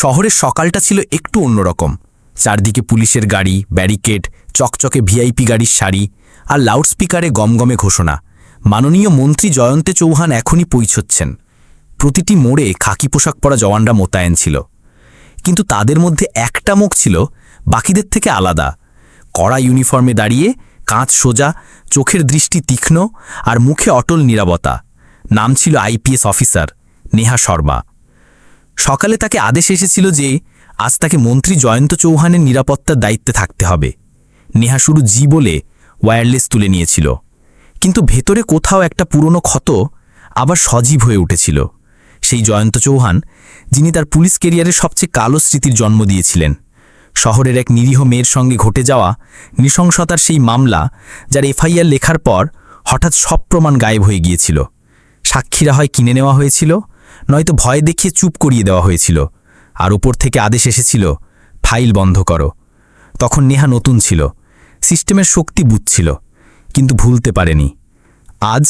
শহরের সকালটা ছিল একটু অন্যরকম। চারদিকে পুলিশের গাড়ি, ব্যারিকেড, চকচকে ভিআইপি গাড়ির সারি আর লাউডস্পিকারে গমগমে ঘোষণা। মাননীয় মন্ত্রী জয়ন্তে চৌহান এখনই পৌঁছচ্ছেন। প্রতিটি মোড়ে খাকি পোশাক পরা জওয়ানরা মোতায়েন ছিল। কিন্তু তাদের মধ্যে একটা মুখ ছিল, বাকিদের থেকে আলাদা। কড়া ইউনিফর্মে দাঁড়িয়ে কাঁচ সোজা, চোখের দৃষ্টি তীক্ষ্ণ আর মুখে অটল নিরাপত্তা নাম ছিল আইপিএস অফিসার, নেহা শর্মা। সকালে তাকে আদেশ এসেছিল যে আজ তাকে মন্ত্রী জয়ন্ত চৌহানের নিরাপত্তার দায়িত্বে থাকতে হবে। নেহা শুরু জি বলে ওয়্যারলেস তুলে নিয়েছিল। কিন্তু ভেতরে কোথাও একটা পুরনো ক্ষত আবার সজীব হয়ে উঠেছিল। সেই জয়ন্ত চৌহান, যিনি তার পুলিশ কেরিয়ারের সবচেয়ে কালো স্মৃতির জন্ম দিয়েছিলেন। শহরের এক নিরীহ মেয়ের সঙ্গে ঘটে যাওয়া নৃশংসতার সেই মামলা, যার এফআইআর লেখার পর হঠাৎ সব প্রমাণ গায়েব হয়ে গিয়েছিল। সাক্ষীরা হয় কিনে নেওয়া হয়েছিল নয়তো ভয় দেখিয়ে চুপ করিয়ে দেওয়া হয়েছিল। আর উপর থেকে আদেশ এসেছিল, ফাইল বন্ধ করো। তখন নেহা নতুন ছিল। সিস্টেমের শক্তি বুঝছিল, কিন্তু ভুলতে পারেনি। আজ,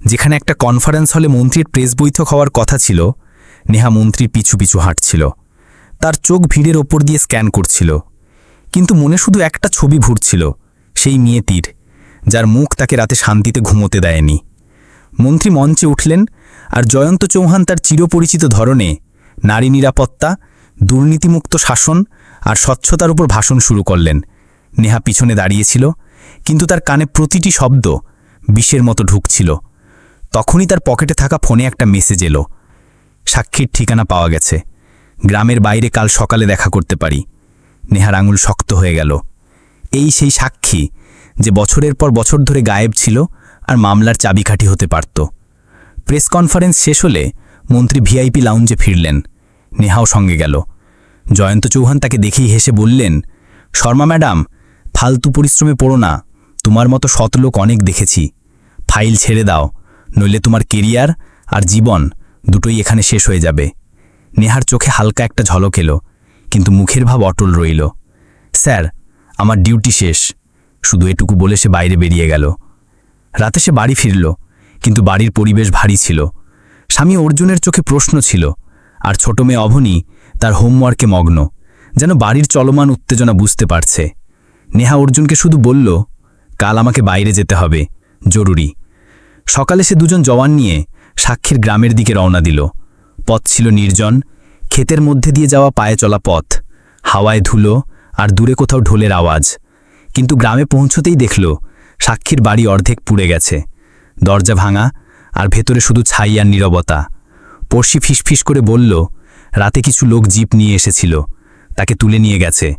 যেখানে একটা কনফারেন্স হলে মন্ত্রীর প্রেস বৈঠক হওয়ার কথা ছিল, নেহা মন্ত্রীর পিছু পিছু হাঁটছিল। তার চোখ ভিড়ের ওপর দিয়ে স্ক্যান করছিল। কিন্তু মনে শুধু একটা ছবি ঘুরছিল সেই মেয়েটির, যার মুখ তাকে রাতে শান্তিতে ঘুমোতে দেয়নি। মন্ত্রী মঞ্চে উঠলেন আর জয়ন্ত চৌহান তার চিরপরিচিত ধরনে নারী নিরাপত্তা, দুর্নীতিমুক্ত শাসন আর স্বচ্ছতার উপর ভাষণ শুরু করলেন। নেহা পিছনে দাঁড়িয়েছিল, কিন্তু তার কানে প্রতিটি শব্দ বিষের মতো ঢুকছিল। তখনই তার পকেটে থাকা ফোনে একটা মেসেজ এলো। সাক্ষীর ঠিকানা পাওয়া গেছে। গ্রামের বাইরে কাল সকালে দেখা করতে পারি। নেহার আঙুল শক্ত হয়ে গেল। এই সেই সাক্ষী যে বছরের পর বছর ধরে গায়েব ছিল আর মামলার চাবিকাঠি হতে পারত। প্রেস কনফারেন্স শেষ হলে মন্ত্রী ভিআইপি লাউঞ্জে ফিরলেন। নেহাও সঙ্গে গেল। জয়ন্ত চৌহান তাকে দেখেই হেসে বললেন, শর্মা ম্যাডাম, ফালতু পরিশ্রমে পড়ো না। তোমার মতো শত লোক অনেক দেখেছি। ফাইল ছেড়ে দাও, নইলে তোমার কেরিয়ার আর জীবন দুটোই এখানে শেষ হয়ে যাবে নেহার চোখে হালকা একটা ঝলক এলো, কিন্তু মুখের ভাব অটল রইল। স্যার, আমার ডিউটি শেষ। শুধু এটুকু বলে সে বাইরে বেরিয়ে গেল। রাতে সে বাড়ি ফিরল, কিন্তু বাড়ির পরিবেশ ভারী ছিল। স্বামী অর্জুনের চোখে প্রশ্ন ছিল, আর ছোট মেয়ে অভনী তার হোমওয়ার্কে মগ্ন, যেন বাড়ির চলমান উত্তেজনা বুঝতে পারছে। নেহা অর্জুনকে শুধু বলল, কাল আমাকে বাইরে যেতে হবে, জরুরি। সকালে সে দুজন জওয়ান নিয়ে সাক্ষীর গ্রামের দিকে রওনা দিল। পথ ছিল নির্জন, ক্ষেতের মধ্যে দিয়ে যাওয়া পায়ে চলা পথ, হাওয়ায় ধুলো আর দূরে কোথাও ঢোলের আওয়াজ। কিন্তু গ্রামে পৌঁছতেই দেখল সাক্ষীর বাড়ি অর্ধেক পুড়ে গেছে। দরজা ভাঙা, আর ভেতরে শুধু ছাই আর নীরবতা। পড়শি ফিসফিস করে বলল, রাতে কিছু লোক জিপ নিয়ে এসেছিল। তাকে তুলে নিয়ে গেছে।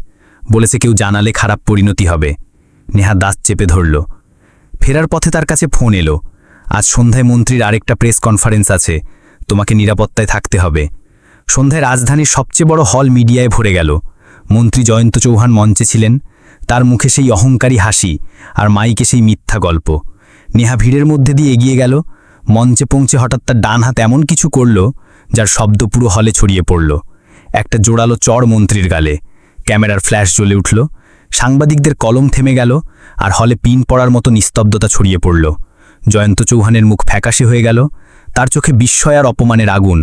বলেছে কেউ জানালে খারাপ পরিণতি হবে। নেহা দাঁত চেপে ধরল। ফেরার পথে তার কাছে ফোন এলো। আজ সন্ধ্যায় মন্ত্রীর আরেকটা প্রেস কনফারেন্স আছে। তোমাকে নিরাপত্তায় থাকতে হবে। সন্ধ্যায় রাজধানীর সবচেয়ে বড় হল মিডিয়ায় ভরে গেল। মন্ত্রী জয়ন্ত চৌহান মঞ্চে ছিলেন। তার মুখে সেই অহংকারী হাসি আর মাইকে সেই মিথ্যা গল্প। নেহা ভিড়ের মধ্যে দিয়ে এগিয়ে গেল, মঞ্চে পৌঁছে হঠাৎ তার ডান হাত এমন কিছু করল, যার শব্দ পুরো হলে ছড়িয়ে পড়ল। একটা জোড়ালো চড় মন্ত্রীর গালে। ক্যামেরার ফ্ল্যাশ জ্বলে উঠল, সাংবাদিকদের কলম থেমে গেল আর হলে পিন পড়ার মতো নিস্তব্ধতা ছড়িয়ে পড়ল। জয়ন্ত চৌহানের মুখ ফ্যাকাশে হয়ে গেল, তার চোখে বিস্ময় আর অপমানের আগুন।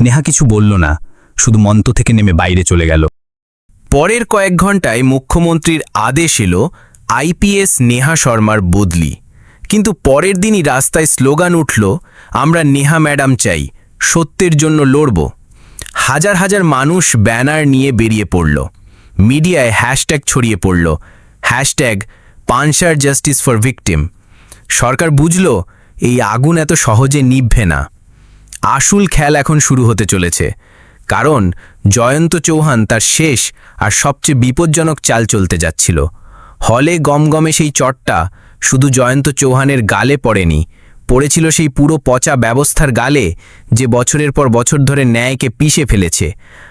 নেহা কিছু বলল না, শুধু মন্ত থেকে নেমে বাইরে চলে গেল। পরের কয়েক ঘন্টায় মুখ্যমন্ত্রীর আদেশ এলো আইপিএস নেহা শর্মার বদলি। কিন্তু পরের দিনই রাস্তায় স্লোগান উঠল, আমরা নেহা ম্যাডাম চাই, সত্যের জন্য লড়ব। হাজার হাজার মানুষ ব্যানার নিয়ে বেরিয়ে পড়ল। মিডিয়ায় হ্যাশট্যাগ ছড়িয়ে পড়ল, হ্যাশট্যাগ পানসার জাস্টিস ফর ভিকটিম। সরকার বুঝল, এই আগুন এত সহজে নিভবে না। আসল খেল এখন শুরু হতে চলেছে। কারণ জয়ন্ত চৌহান তার শেষ আর সবচেয়ে বিপজ্জনক চাল চলতে যাচ্ছিল। হলে গমগমে সেই চটটা শুধু জয়ন্ত চৌহানের গালে পড়েনি, পড়েছিল সেই পুরো পচা ব্যবস্থার গালে যে বছরের পর বছর ধরে ন্যায়কে পিষে ফেলেছে।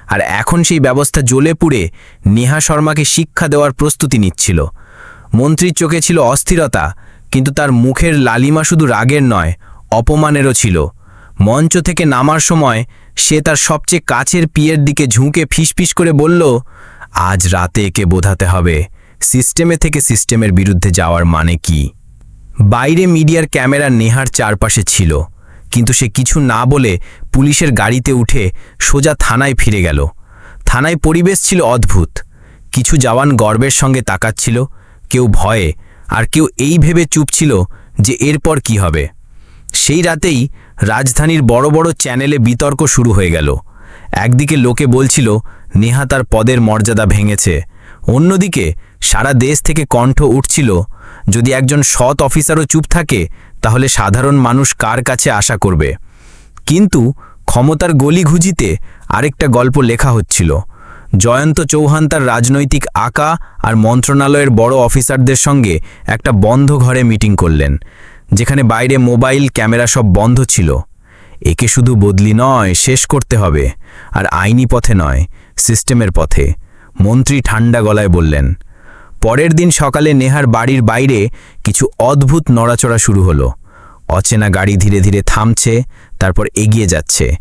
আর এখন সেই ব্যবস্থা জ্বলে পুড়ে নেহা শর্মাকে শিক্ষা দেওয়ার প্রস্তুতি নিচ্ছিল। মন্ত্রীর চোখে ছিল অস্থিরতা, কিন্তু তার মুখের লালিমা শুধু রাগের নয়, অপমানেরও ছিল। মঞ্চ থেকে নামার সময় সে তার সবচেয়ে কাছের পিয়ের দিকে ঝুঁকে ফিসফিস করে বলল, আজ রাতে একে বোঝাতে হবে, সিস্টেমে থেকে সিস্টেমের বিরুদ্ধে যাওয়ার মানে কি? বাইরে মিডিয়ার ক্যামেরা নেহার চারপাশে ছিল, কিন্তু সে কিছু না বলে পুলিশের গাড়িতে উঠে সোজা থানায় ফিরে গেল। থানায় পরিবেশ ছিল অদ্ভুত, কিছু জওয়ান গর্বের সঙ্গে তাকাচ্ছিল, কেউ ভয়ে, আর কেউ এই ভেবে চুপ ছিল যে এরপর কি হবে। সেই রাতেই রাজধানীর বড় বড় চ্যানেলে বিতর্ক শুরু হয়ে গেল। একদিকে লোকে বলছিল, নেহা তার পদের মর্যাদা ভেঙেছে। অন্যদিকে সারা দেশ থেকে কণ্ঠ উঠছিল, যদি একজন সৎ অফিসারও চুপ থাকে, তাহলে সাধারণ মানুষ কার কাছে আশা করবে? কিন্তু ক্ষমতার গলিঘুজিতে আরেকটা গল্প লেখা হচ্ছিল। জয়ন্ত চৌহান তার রাজনৈতিক আঁকা আর মন্ত্রণালয়ের বড় অফিসারদের সঙ্গে একটা বন্ধ ঘরে মিটিং করলেন। যেখানে বাইরে মোবাইল, ক্যামেরা সব বন্ধ ছিল। একে শুধু বদলি নয়, শেষ করতে হবে। আর আইনি পথে নয়, সিস্টেমের পথে। মন্ত্রী ঠান্ডা গলায় বললেন, পরের দিন সকালে নেহার বাড়ির বাইরে কিছু অদ্ভুত নড়াচড়া শুরু হলো। অচেনা গাড়ি ধীরে ধীরে থামছে, তারপর এগিয়ে যাচ্ছে।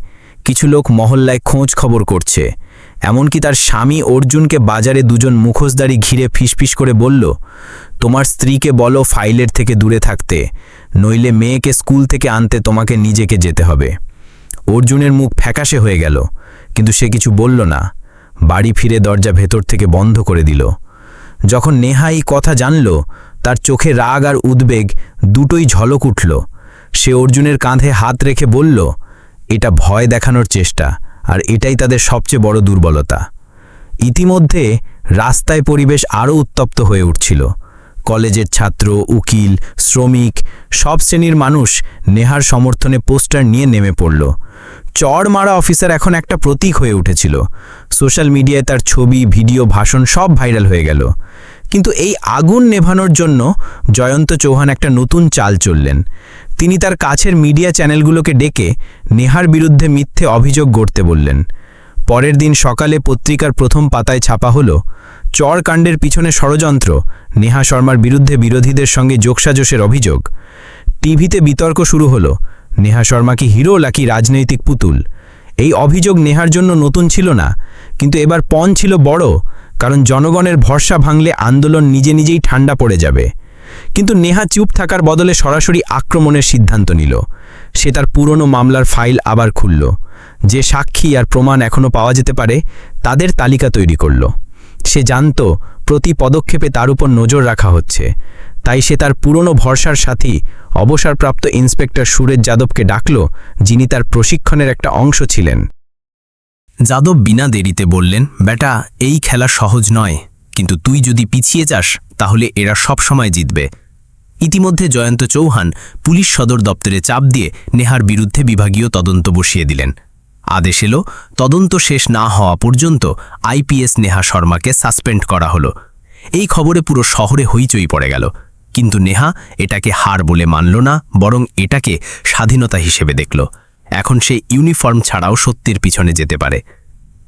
কিছু লোক মহল্লায় খোঁজ খবর করছে। এমনকি তার স্বামী অর্জুনকে বাজারে দুজন মুখোশদারি ঘিরে ফিসফিস করে বলল, তোমার স্ত্রীকে বলো ফাইলের থেকে দূরে থাকতে, নইলে মেয়েকে স্কুল থেকে আনতে তোমাকে নিজেকে যেতে হবে। অর্জুনের মুখ ফ্যাকাশে হয়ে গেল, কিন্তু সে কিছু বলল না। বাড়ি ফিরে দরজা ভেতর থেকে বন্ধ করে দিল। যখন নেহা এই কথা জানল, তার চোখে রাগ আর উদ্বেগ দুটোই ঝলক উঠল। সে অর্জুনের কাঁধে হাত রেখে বলল, এটা ভয় দেখানোর চেষ্টা। আর এটাই তাদের সবচেয়ে বড় দুর্বলতা। ইতিমধ্যে রাস্তায় পরিবেশ আরও উত্তপ্ত হয়ে উঠছিল। কলেজের ছাত্র, উকিল, শ্রমিক, সব শ্রেণির মানুষ নেহার সমর্থনে পোস্টার নিয়ে নেমে পড়ল। চড় মারা অফিসার এখন একটা প্রতীক হয়ে উঠেছিল। সোশ্যাল মিডিয়ায় তার ছবি, ভিডিও, ভাষণ সব ভাইরাল হয়ে গেল। কিন্তু এই আগুন নেভানোর জন্য জয়ন্ত চৌহান একটা নতুন চাল চললেন। তিনি তার কাছের মিডিয়া চ্যানেলগুলোকে ডেকে নেহার বিরুদ্ধে মিথ্যে অভিযোগ গড়তে বললেন। পরের দিন সকালে পত্রিকার প্রথম পাতায় ছাপা হল, চর কাণ্ডের পিছনে ষড়যন্ত্র, নেহা শর্মার বিরুদ্ধে বিরোধীদের সঙ্গে যোগসাজশের অভিযোগ। টিভিতে বিতর্ক শুরু হলো, নেহা শর্মা কি হিরো নাকি রাজনৈতিক পুতুল? এই অভিযোগ নেহার জন্য নতুন ছিল না, কিন্তু এবার পণ ছিল বড় কারণ জনগণের ভরসা ভাঙলে আন্দোলন নিজে নিজেই ঠান্ডা পড়ে যাবে। কিন্তু নেহা চুপ থাকার বদলে সরাসরি আক্রমণের সিদ্ধান্ত নিল। সে তার পুরনো মামলার ফাইল আবার খুলল। যে সাক্ষী আর প্রমাণ এখনও পাওয়া যেতে পারে, তাদের তালিকা তৈরি করল। সে জানত প্রতি পদক্ষেপে তার উপর নজর রাখা হচ্ছে। তাই সে তার পুরনো ভরসার সাথী, অবসরপ্রাপ্ত ইন্সপেক্টর সুরেশ যাদবকে ডাকল, যিনি তার প্রশিক্ষণের একটা অংশ ছিলেন। যাদব বিনা দেরিতে বললেন, বেটা, এই খেলা সহজ নয়। কিন্তু তুই যদি পিছিয়ে যাস, তাহলে এরা সব সময় জিতবে ইতিমধ্যে জয়ন্ত চৌহান পুলিশ সদর দপ্তরে চাপ দিয়ে নেহার বিরুদ্ধে বিভাগীয় তদন্ত বসিয়ে দিলেন। আদেশ এলো, তদন্ত শেষ না হওয়া পর্যন্ত আইপিএস নেহা শর্মাকে সাসপেন্ড করা হলো। এই খবরে পুরো শহরে হইচই পড়ে গেল। কিন্তু নেহা এটাকে হার বলে মানল না, বরং এটাকে স্বাধীনতা হিসেবে দেখল। এখন সে ইউনিফর্ম ছাড়াও সত্যের পিছনে যেতে পারে।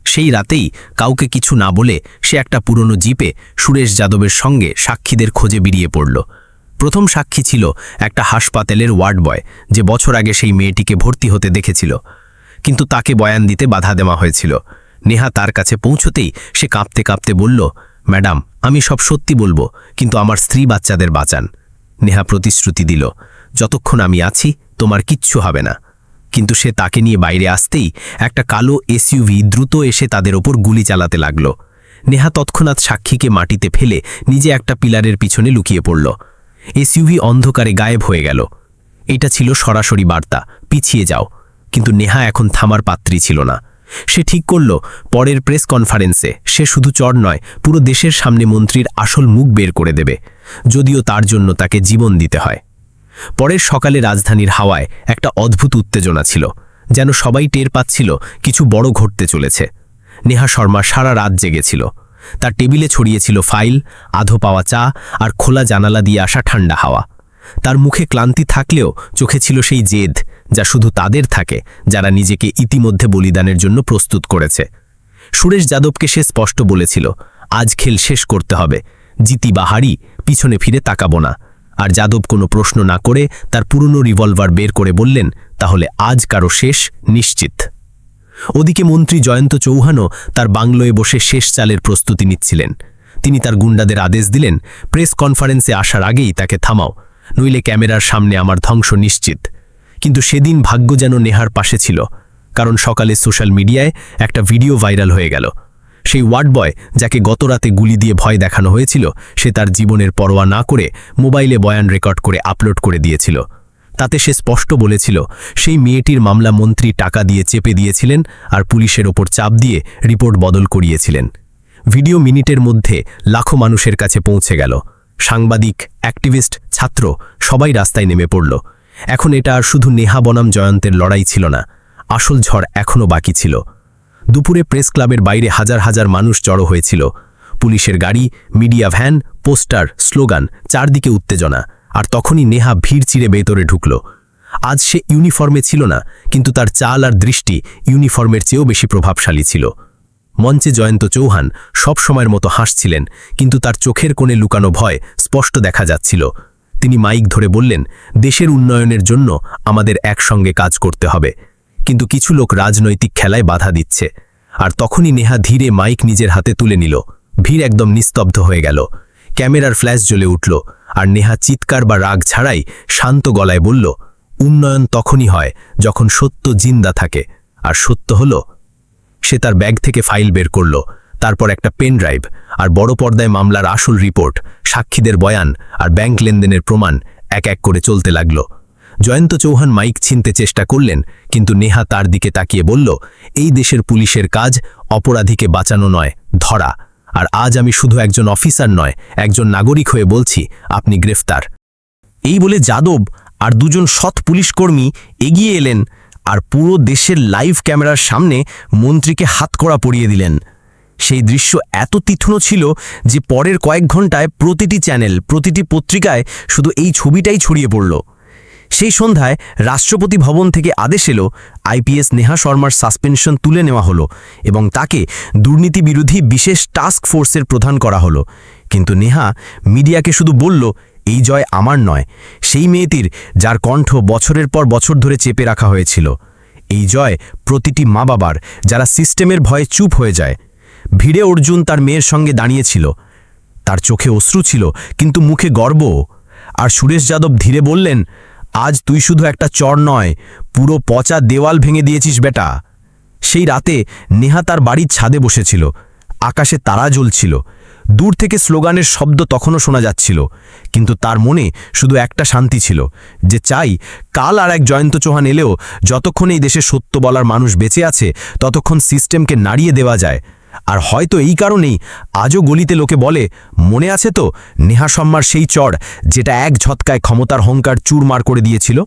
সেই রাতেই কাউকে কিছু না বলে সে একটা পুরনো জিপে সুরেশ যাদবের সঙ্গে সাক্ষীদের খোঁজে বেরিয়ে পড়ল। প্রথম সাক্ষী ছিল একটা হাসপাতালের ওয়ার্ড বয় যে বছর আগে সেই মেয়েটিকে ভর্তি হতে দেখেছিল। কিন্তু তাকে বয়ান দিতে বাধা দেওয়া হয়েছিল। নেহা তার কাছে পৌঁছতেই সে কাঁপতে কাঁপতে বলল, ম্যাডাম, আমি সব সত্যি বলব, কিন্তু আমার স্ত্রী বাচ্চাদের বাঁচান। নেহা প্রতিশ্রুতি দিল, যতক্ষণ আমি আছি, তোমার কিচ্ছু হবে না। কিন্তু সে তাকে নিয়ে বাইরে আসতেই একটা কালো এসইউভি দ্রুত এসে তাদের ওপর গুলি চালাতে লাগল। নেহা তৎক্ষণাৎ সাক্ষীকে মাটিতে ফেলে নিজে একটা পিলারের পিছনে লুকিয়ে পড়ল। এসইউভি অন্ধকারে গায়েব হয়ে গেল। এটা ছিল সরাসরি বার্তা, পিছিয়ে যাও। কিন্তু নেহা এখন থামার পাত্রী ছিল না। সে ঠিক করল, পরের প্রেস কনফারেন্সে, সে শুধু চর নয়, পুরো দেশের সামনে মন্ত্রীর আসল মুখ বের করে দেবে। যদিও তার জন্য তাকে জীবন দিতে হয়। পরের সকালে রাজধানীর হাওয়ায় একটা অদ্ভুত উত্তেজনা ছিল, যেন সবাই টের পাচ্ছিল কিছু বড় ঘটতে চলেছে। নেহা শর্মা সারা রাত জেগেছিল। তার টেবিলে ছড়িয়েছিল ফাইল, আধো পাওয়া চা আর খোলা জানালা দিয়ে আসা ঠান্ডা হাওয়া। তার মুখে ক্লান্তি থাকলেও চোখে ছিল সেই জেদ যা শুধু তাদের থাকে, যারা নিজেকে ইতিমধ্যে বলিদানের জন্য প্রস্তুত করেছে। সুরেশ যাদবকে সে স্পষ্ট বলেছিল, আজ খেল শেষ করতে হবে, জিতি বা হারি, পিছনে ফিরে তাকাবো না। আর যাদব কোনো প্রশ্ন না করে তার পুরনো রিভলভার বের করে বললেন, তাহলে আজ কারও শেষ নিশ্চিত। ওদিকে মন্ত্রী জয়ন্ত চৌহানও তার বাংলোয় বসে শেষ চালের প্রস্তুতি নিচ্ছিলেন। তিনি তার গুন্ডাদের আদেশ দিলেন, প্রেস কনফারেন্সে আসার আগেই তাকে থামাও, নইলে ক্যামেরার সামনে আমার ধ্বংস নিশ্চিত। কিন্তু সেদিন ভাগ্য যেন নেহার পাশে ছিল, কারণ সকালে সোশ্যাল মিডিয়ায় একটা ভিডিও ভাইরাল হয়ে গেল। সেই ওয়ার্ড বয় যাকে গতরাতে গুলি দিয়ে ভয় দেখানো হয়েছিল, সে তার জীবনের পরোয়া না করে মোবাইলে বয়ান রেকর্ড করে আপলোড করে দিয়েছিল। তাতে সে স্পষ্ট বলেছিল, সেই মেয়েটির মামলা মন্ত্রী টাকা দিয়ে চেপে দিয়েছিলেন আর পুলিশের ওপর চাপ দিয়ে রিপোর্ট বদল করিয়েছিলেন। ভিডিও মিনিটের মধ্যে লাখো মানুষের কাছে পৌঁছে গেল। সাংবাদিক, অ্যাক্টিভিস্ট, ছাত্র সবাই রাস্তায় নেমে পড়ল। এখন এটা আর শুধু নেহা বনাম জয়ন্তের লড়াই ছিল না, আসল ঝড় এখনও বাকি ছিল। দুপুরে প্রেস ক্লাবের বাইরে হাজার হাজার মানুষ জড়ো হয়েছিল। পুলিশের গাড়ি, মিডিয়া ভ্যান, পোস্টার, স্লোগান, চারদিকে উত্তেজনা, আর তখনই নেহা ভিড় চিরে ভেতরে ঢুকল। আজ সে ইউনিফর্মে ছিল না, কিন্তু তার চাল আর দৃষ্টি ইউনিফর্মের চেয়েও বেশি প্রভাবশালী ছিল। মঞ্চে জয়ন্ত চৌহান সব সময়ের মতো হাসছিলেন, কিন্তু তার চোখের কোণে লুকানো ভয় স্পষ্ট দেখা যাচ্ছিল। তিনি মাইক ধরে বললেন, দেশের উন্নয়নের জন্য আমাদের একসঙ্গে কাজ করতে হবে। কিন্তু কিছু লোক রাজনৈতিক খেলায় বাধা দিচ্ছে। আর তখনই নেহা ধীরে মাইক নিজের হাতে তুলে নিল। ভিড় একদম নিস্তব্ধ হয়ে গেল। ক্যামেরার ফ্ল্যাশ জ্বলে উঠল। আর নেহা চিৎকার বা রাগ ছাড়াই শান্ত গলায় বলল, উন্নয়ন তখনই হয় যখন সত্য জিন্দা থাকে। আর সত্য হল, সে তার ব্যাগ থেকে ফাইল বের করল। তারপর একটা পেন ড্রাইভ। আর বড় পর্দায় মামলার আসল রিপোর্ট, সাক্ষীদের বয়ান আর ব্যাংক লেনদেনের প্রমাণ এক এক করে চলতে লাগল। জয়ন্ত চৌহান মাইক ছিনতে চেষ্টা করলেন, কিন্তু নেহা তার দিকে তাকিয়ে বলল, এই দেশের পুলিশের কাজ অপরাধীকে বাঁচানো নয়, ধরা। আর আজ আমি শুধু একজন অফিসার নয়, একজন নাগরিক হয়ে বলছি, আপনি গ্রেফতার। এই বলে যাদব আর দুজন সৎ পুলিশকর্মী এগিয়ে এলেন আর পুরো দেশের লাইভ ক্যামেরার সামনে মন্ত্রীকে হাতকড়া পরিয়ে দিলেন। সেই দৃশ্য এত তীক্ষ্ণ ছিল যে পরের কয়েক ঘন্টায় প্রতিটি চ্যানেল, প্রতিটি পত্রিকায় শুধু এই ছবিটাই ছড়িয়ে পড়ল। সেই সন্ধ্যায় রাষ্ট্রপতি ভবন থেকে আদেশ এলো আইপিএস নেহা শর্মার সাসপেনশন তুলে নেওয়া হলো এবং তাকে দুর্নীতি বিরোধী বিশেষ টাস্ক ফোর্সের প্রধান করা হলো। কিন্তু নেহা মিডিয়াকে শুধু বলল, এই জয় আমার নয়। সেই মেয়েটির, যার কণ্ঠ বছরের পর বছর ধরে চেপে রাখা হয়েছিল। এই জয় প্রতিটি মা বাবার যারা সিস্টেমের ভয়ে চুপ হয়ে যায়। ভিড়ে অর্জুন তার মেয়ের সঙ্গে দাঁড়িয়েছিল। তার চোখে অশ্রু ছিল, কিন্তু মুখে গর্ব আর সুরেশ যাদব ধীরে বললেন আজ তুই শুধু একটা চর নয়, পুরো পচা দেওয়াল ভেঙে দিয়েছিস বেটা। সেই রাতে নেহা তার বাড়ির ছাদে বসেছিল, আকাশে তারা জ্বলছিল। দূর থেকে স্লোগানের শব্দ তখনও শোনা যাচ্ছিল, কিন্তু তার মনে শুধু একটা শান্তি ছিল, যে চাই কাল আর এক জয়ন্ত চৌহান এলেও যতক্ষণ এই দেশে সত্য বলার মানুষ বেঁচে আছে, ততক্ষণ সিস্টেমকে নাড়িয়ে দেওয়া যায়। আর হয়তো এই কারণেই আজও গলিতে লোকে বলে, মনে আছে তো নেহা সম্মার সেই চড়, যেটা এক ঝটকায় ক্ষমতার হংকার চুরমার করে দিয়েছিল?